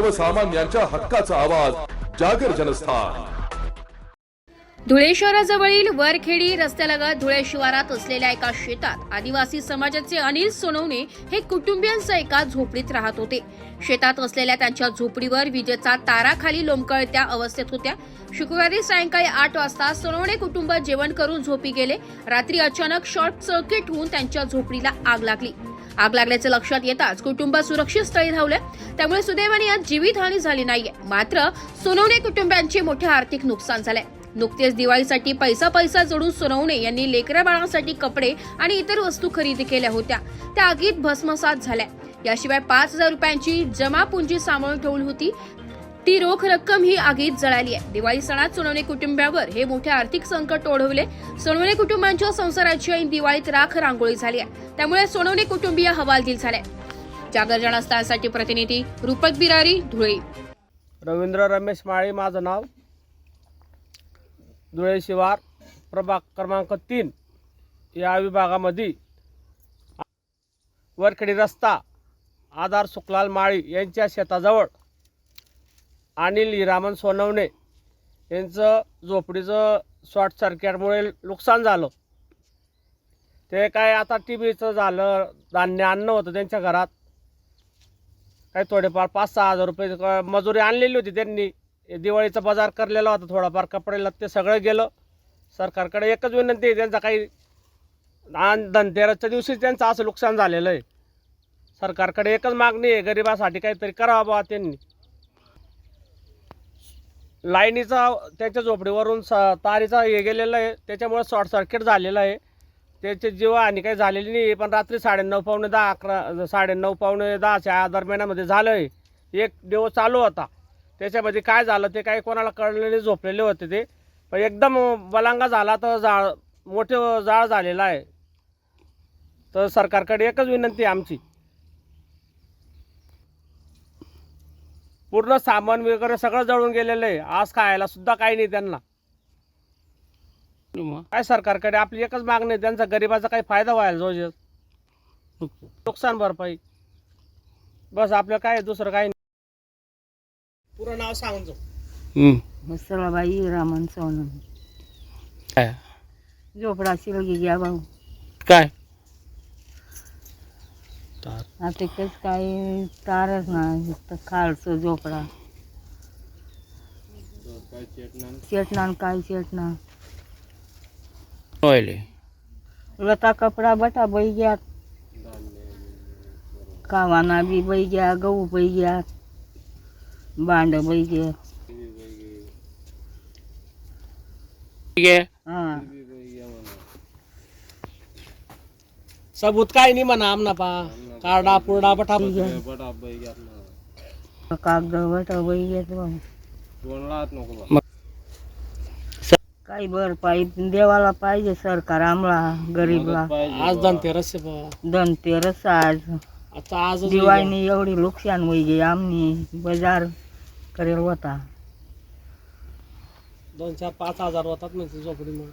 सर्वसामान्यांच्या हक्काचा आवाज जागर जनस्थान. धुळे शहराजवळील वरखेडी रस्त्यालगत धुळे शिवारात असलेल्या एका शेतात आदिवासी समाजाचे अनिल सोनवणे हे कुटुंबियांसह एका झोपडीत राहत होते. शेतात असलेल्या त्यांच्या झोपडीवर विजेचा तारा खाली लोंबकळत्या अवस्थेत होत्या. शुक्रवारी सायंकाळी आठ वाजता सोनवणे कुटुंब जेवण करून झोपी गेले. रात्री अचानक शॉर्ट सर्किट होऊन त्यांच्या झोपडीला आग लागली. आग लागल्याचे लक्षात येताच कुटुंब सुरक्षित स्थळी धावले. त्यामुळे सुदैवाने यात जीवितहानी झाली नाहीये. मात्र सोनवणे कुटुंबियांचे मोठे आर्थिक नुकसान झाले नुकतेच दिवाळीसाठी पैसा पैसा जोडून सोनवणे यांनी लेकरा बाळांसाठी कपडे आणि इतर वस्तू खरेदी केल्या होत्या. त्या आगीत भस्मसात झाल्या. याशिवाय पाच हजार रुपयांची जमा पुंजी सांभाळून ठेवली होती. ती रोख रक्कम ही आगीत जळाली आहे. दिवाळी सणात सोनवणे कुटुंबावर हे मोठे आर्थिक संकट ओढवले. सोनवणे कुटुंबांच्या संसाराची ऐन दिवाळीत राख रांगोळी झाली आहे. त्यामुळे सोनवणे कुटुंबीय हवालदिल झाले जागर जनस्थानसाठी प्रतिनिधी रूपक बिरारी धुळे. रवींद्र रमेश माळी माझं नाव. धुळे शिवार प्रभाग क्रमांक तीन. या विभागामध्ये वरखेडी रस्ता आधार सुखलाल माळी यांच्या शेताजवळ अनिल हिरामन सोनवणे यांचं झोपडीचं शॉर्ट सर्किटमुळे नुकसान झालं. ते काय आता टी व्हीचं झालं धान्य अन्न होतं त्यांच्या घरात. काही थोडेफार पाच सहा हजार रुपये क- मजुरी आणलेली होती त्यांनी. दिवाळीचं दिवाळीचा बाजार करलेला होता थोडाफार कपडे लत्ते सगळं गेलं. सरकारकडे एकच विनंती आहे त्यांचा काही धनतेरसच्या दिवशी त्यांचं असं नुकसान झालेलं आहे. सरकारकडे एकच मागणी आहे गरिबासाठी काहीतरी करावं बा त्यांनी. लाईनीचा त्याच्या झोपडीवरून स तारीचा हे गेलेला आहे. त्याच्यामुळे शॉर्ट सर्किट झालेलं आहे. त्याचे जीव आणि काही झालेली नाही. पण रात्री साडेनऊ पावणे दहा अकरा साडेनऊ पावणे दहाच्या दरम्यानामध्ये झालं आहे एक दिवस चालू होता. त्याच्यामध्ये काय झालं ते काही कोणाला कळलेले झोपलेले होते ते. पण एकदम बलांगा झाला तर जाळ मोठे जाळ झालेला आहे. तर सरकारकडे एकच विनंती आहे आमची. पूर्ण सामान वगैरे सगळं जळून गेलेलं आहे. आज खायला सुद्धा काही नाही त्यांना. काय सरकारकडे आपली एकच मागणी आहे त्यांचा गरिबाचा काही फायदा व्हायला जोजे नुकसान भरपाई. बस आपलं काय दुसरं काही नाही. पुरं नाव सांगतो मसलाबाई रामन सोनम झोपडा शिलगी घ्या भाऊ. काय? आता कस काय तारच नाही तर खालचं झोपडा चेटना काय चेटना लता कपडा बटा बाई घ्या कावाना बी बाई घ्या गहू बाई घ्या बांड बाई घ्या हा सबूत काय नाही म्हणा आमना पा. कार्डा पुरडा बटा कागद बटा बाई घेत काही भरपाई देवाला पाहिजे सरकार आम्हाला गरीबला. आज धनतेरस आहे. धनतेरस आज. आता आज दिवाळीने एवढी नुकसान होई गे आमनी बाजार करेल होता. दोन चार पाच हजार होतात म्हणजे झोपडी मग